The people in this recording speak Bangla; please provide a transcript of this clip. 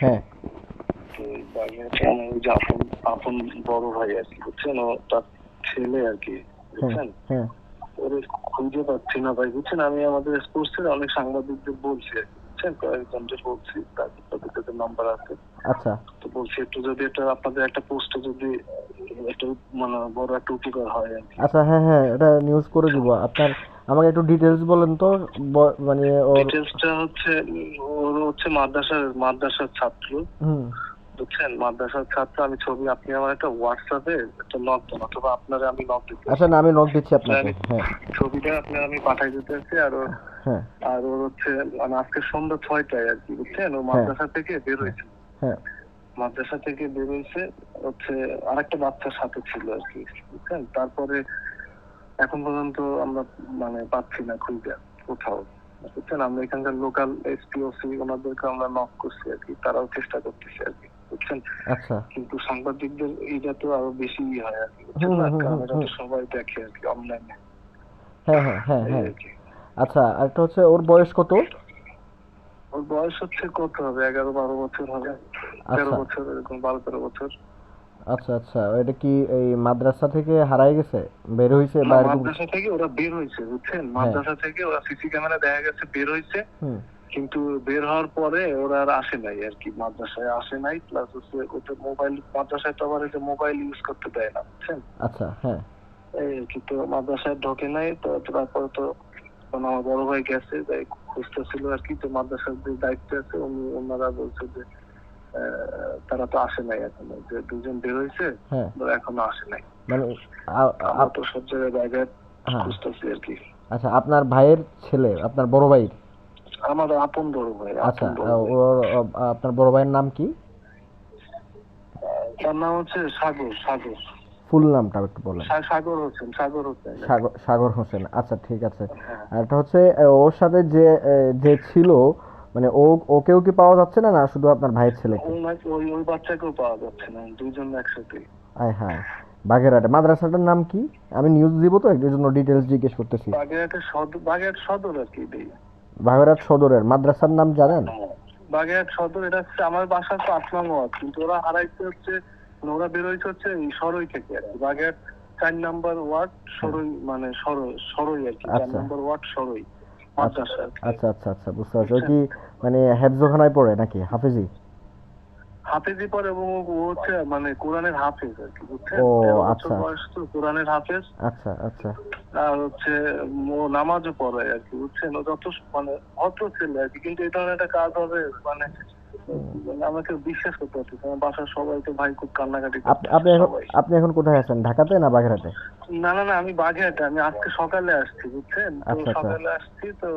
হ্যাঁ। আপন আপন বড় ভাই আর কি বুঝছেন? ও তার ছেলে আর কি হ্যাঁ বুঝছেন? হ্যাঁ। খুঁজে পাচ্ছি না ভাই বুঝছেন? আমি আমাদের স্পোর্টসের অনেক সাংবাদিকদের বলছি আর কি বুঝছেন? কয়েকজনকে বলছি তাদের তাদের তাদের নাম্বার আছে। আচ্ছা। তো বলছি একটু যদি এটা আপনাদের একটা পোস্টে যদি একটু মানে বড় একটা উপকার হয় আর কি। আচ্ছা হ্যাঁ হ্যাঁ এটা নিউজ করে দিব। আপনার আমাকে একটু ডিটেলস বলেন তো মানে ওর ডিটেলসটা হচ্ছে ওর হচ্ছে মাদ্রাসার মাদ্রাসার ছাত্র। হুম। বুঝছেন? মাদ্রাসার ছাত্র আমি ছবি আপনি আমার একটা হোয়াটসঅ্যাপে একটা লক দেন অথবা আপনারা আমি লক দিতে আচ্ছা না আমি নোট দিচ্ছি আপনাকে হ্যাঁ। ছবিটা আপনার আমি পাঠাই দিতে আছি আর ওর হ্যাঁ। আর ওর হচ্ছে মানে আজকে সন্ধ্যা ছয়টায় আর কি বুঝছেন? ও মাদ্রাসা থেকে বের হয়েছে। হ্যাঁ। মাদ্রাসা থেকে বের হয়েছে হচ্ছে আরেকটা বাচ্চার সাথে ছিল আর কি বুঝছেন? তারপরে এখন পর্যন্ত আমরা মানে পাচ্ছি না খুঁজে কোথাও। বুঝছেন? আমরা এখানকার লোকাল এসপিওসি ওনাদেরকে আমরা নক করছি আর কি। তারাও চেষ্টা করতেছে আর কি। বুঝছেন? আচ্ছা। কিন্তু সাংবাদিকদের এইটা তো আরও বেশি হয় আর কি কারণ এটা তো। সবাই দেখে আর কি অনলাইনে হ্যাঁ হ্যাঁ হ্যাঁ হ্যাঁ। আচ্ছা আরেকটা হচ্ছে ওর বয়স কত? ওর বয়স হচ্ছে কত হবে? এগারো বারো বছর হবে। তেরো আচ্ছা। বছর এরকম বারো তেরো বছর। আচ্ছা আচ্ছা। এটা কি এই মাদ্রাসা থেকে হারাই গেছে? বের হয়েছে না, বা মাদ্রাসা থেকে ওরা বের হয়েছে বুঝছেন? মাদ্রাসা থেকে ওরা সিসি ক্যামেরা দেখা গেছে বের হুম। কিন্তু বের হওয়ার পরে ওরা আর আসে নাই আর কি মাদ্রাসায় আসে নাই। প্লাস হচ্ছে ওটা মোবাইল মাদ্রাসায় তো আবার যে মোবাইল ইউজ করতে দেয় না বুঝছেন? আচ্ছা হ্যাঁ। এই আর কি তো মাদ্রাসায় ঢোকে নাই তো তারপরে তো আমার বড় ভাই গেছে তাই খুঁজতেছিল আর কি তো মাদ্রাসার যে দায়িত্ব আছে উনি ওনারা বলছে যে তারা তো আসে নাই এখনও। যে দুজন বের হয়েছে হ্যাঁ। এখনও আসে নাই। মানে আমরা তো সব জায়গায় জায়গায় হ্যাঁ। খুঁজতেছি আর কি। আচ্ছা আপনার ভাইয়ের ছেলে আপনার বড় ভাইয়ের? আমার আপন বড় ভাই আচ্ছা আপনার বড় ভাইয়ের নাম কি? তার নাম হচ্ছে সাগর সাগর। ফুল নামটা একটু বলেন। সাগর হোসেন সাগর হোসেন। সাগর সাগর হোসেন আচ্ছা ঠিক আছে। হ্যাঁ। আর এটা হচ্ছে ওর সাথে যে যে ছিল মানে ও ওকেও কি পাওয়া যাচ্ছে না না শুধু আপনার ভাইয়ের ছেলেকে ওই ওই ওই বাচ্চাকেও পাওয়া যাচ্ছে না দুইজন একসাথে আয় হ্যাঁ বাগেরহাটে। মাদ্রাসাটার নাম কি? আমি নিউজ দিব তো এর জন্য ডিটেলস জিজ্ঞেস করতেছি। বাগেরহাটের সদর বাগেরহাট সদর আর কি দেই। বাগেরহাট সদরের মাদ্রাসার নাম জানেন? বাগেরহাট সদর এটা হচ্ছে আমার বাসা তো ওয়ার্ড কিন্তু ওরা হারাইতে হচ্ছে ওরা বেরোইছে হচ্ছে সরই থেকে বাগেরহাট চার নাম্বার ওয়ার্ড সরই মানে সরই সরই আর কি চার আচ্ছা। নাম্বার ওয়ার্ড সরই। আচ্ছা আচ্ছা আচ্ছা বুঝতে পারছি। ও কি মানে হেফজোখানায় পড়ে নাকি হাফিজি? হাফেজি পরে এবং ও হচ্ছে মানে কোরআনের হাফেজ আর কি বুঝছেন? ও, আচ্ছা। বয়স তো কোরআনের হাফেজ। আচ্ছা আচ্ছা। আর হচ্ছে ও নামাজও পড়ে আর কি বুঝছেন? ও যত মানে ভদ্র ছেলে আর কি কিন্তু এই ধরনের একটা কাজ হবে মানে মানে আমাকে বিশ্বাস করতে হচ্ছে বাসার সবাই তো ভাই খুব কান্নাকাটি আপনি আপনি এখন আপনি এখন কোথায় আছেন ঢাকাতে না বাগেরহাটে? না না না আমি বাগেরহাটে আমি আজকে সকালে আসছি বুঝছেন তো আচ্ছা, আচ্ছা। সকালে আসছি তো